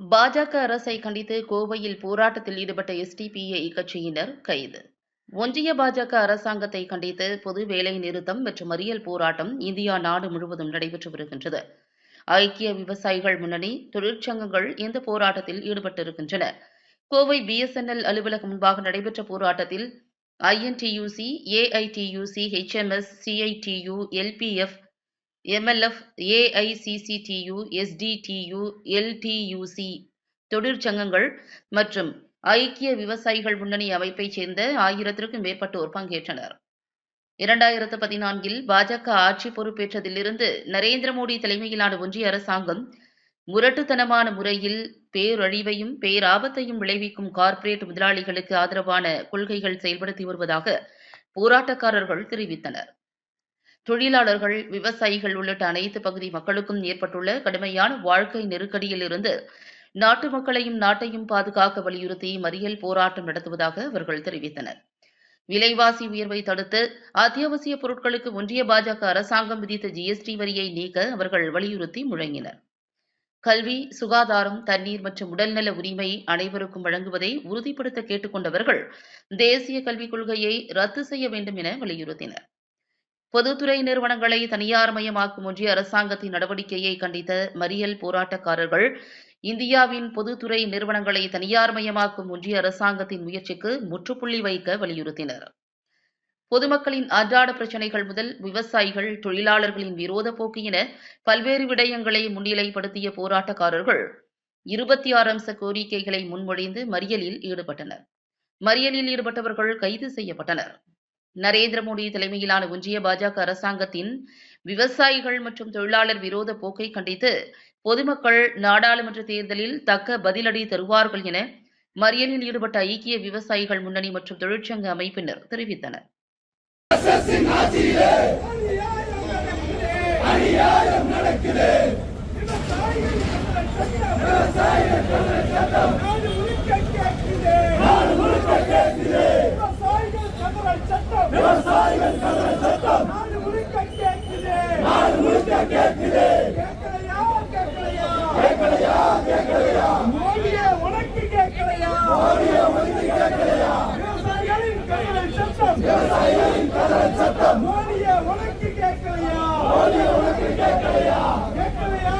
பாஜக அரசை கண்டித்து கோவையில் போராட்டத்தில் ஈடுபட்ட எஸ்டிபிஐ கட்சியினர் கைது. ஒன்றிய பாஜக அரசாங்கத்தை கண்டித்து பொது வேலை நிறுத்தம் மற்றும் மறியல் போராட்டம் இந்தியா நாடு முழுவதும் நடைபெற்று வருகின்றது. ஐக்கிய விவசாயிகள் முன்னணி தொழிற்சங்கங்கள் இந்த போராட்டத்தில் ஈடுபட்டிருக்கின்றன. கோவை பிஎஸ்என்எல் அலுவலகம் முன்பாக நடைபெற்ற போராட்டத்தில் INTUC AITUC HMS CITU LPF MLF AICCTU STDU LTUC தொழிற்சங்கங்கள் மற்றும் ஐக்கிய விவசாயிகள் முன்னணி அமைப்பைச் சேர்ந்த ஆயிரத்திற்கும் மேற்பட்டோர் பங்கேற்றனர். இரண்டாயிரத்து பதினான்கில் பாஜக ஆட்சி பொறுப்பேற்றதிலிருந்து நரேந்திர மோடி தலைமையிலான ஒன்றிய அரசாங்கம் முரட்டுத்தனமான முறையில் பேரழிவையும் பேராபத்தையும் விளைவிக்கும் கார்ப்பரேட் முதலாளிகளுக்கு ஆதரவான கொள்கைகள் செயல்படுத்தி வருவதாக போராட்டக்காரர்கள் தெரிவித்தனர். தொழிலாளர்கள் விவசாயிகள் உள்ளிட்ட அனைத்து பகுதி மக்களுக்கும் ஏற்பட்டுள்ள கடுமையான வாழ்க்கை நெருக்கடியிலிருந்து நாட்டு மக்களையும் நாட்டையும் பாதுகாக்க வலியுறுத்தி மறியல் போராட்டம் நடத்துவதாக அவர்கள் தெரிவித்தனர். விலைவாசி உயர்வை தடுத்து அத்தியாவசிய பொருட்களுக்கு ஒன்றிய பாஜக அரசாங்கம் விதித்த ஜிஎஸ்டி வரியை நீக்க அவர்கள் வலியுறுத்தி முழங்கினர். கல்வி சுகாதாரம் தண்ணீர் மற்றும் உடல்நல உரிமை அனைவருக்கும் வழங்குவதை உறுதிப்படுத்த கேட்டுக்கொண்டவர்கள் தேசிய கல்விக் கொள்கையை ரத்து செய்ய வேண்டும் என வலியுறுத்தினர். பொதுத்துறை நிறுவனங்களை தனியார்மயமாக்கும் ஒன்றிய அரசாங்கத்தின் நடவடிக்கையை கண்டித்த மறியல் போராட்டக்காரர்கள் இந்தியாவின் பொதுத்துறை நிறுவனங்களை தனியார்மயமாக்கும் ஒன்றிய அரசாங்கத்தின் முயற்சிக்கு முற்றுப்புள்ளி வைக்க வலியுறுத்தினர். பொதுமக்களின் அன்றாட பிரச்சினைகள் முதல் விவசாயிகள் தொழிலாளர்களின் விரோத போக்கு என பல்வேறு விடயங்களை முன்னிலைப்படுத்திய போராட்டக்காரர்கள் இருபத்தி ஆறு அம்ச கோரிக்கைகளை முன்மொழிந்து மறியலில் ஈடுபட்டனர். மறியலில் ஈடுபட்டவர்கள் கைது செய்யப்பட்டனர். நரேந்திர மோடி தலைமையிலான ஒன்றிய பாஜக அரசாங்கத்தின் விவசாயிகள் மற்றும் தொழிலாளர் விரோத போக்கை கண்டித்து பொதுமக்கள் நாடாளுமன்ற தேர்தலில் தக்க பதிலடி தருவார்கள் என மறியலில் ஈடுபட்ட ஐக்கிய விவசாயிகள் முன்னணி மற்றும் தொழிற்சங்க அமைப்பினர் தெரிவித்தனர். கேட்குது கேட்கலையா கேட்கலையா மோடிய உனக்கு கேட்கலையா மோடிய உனக்கு கேட்கலையா விவசாயிகளின் கதறல் சத்தம் விவசாயிகளின் கதறல் சத்தம் மோடிய உனக்கு கேட்கலையா மோடிய உனக்கு கேட்கலையா கேட்கலையா?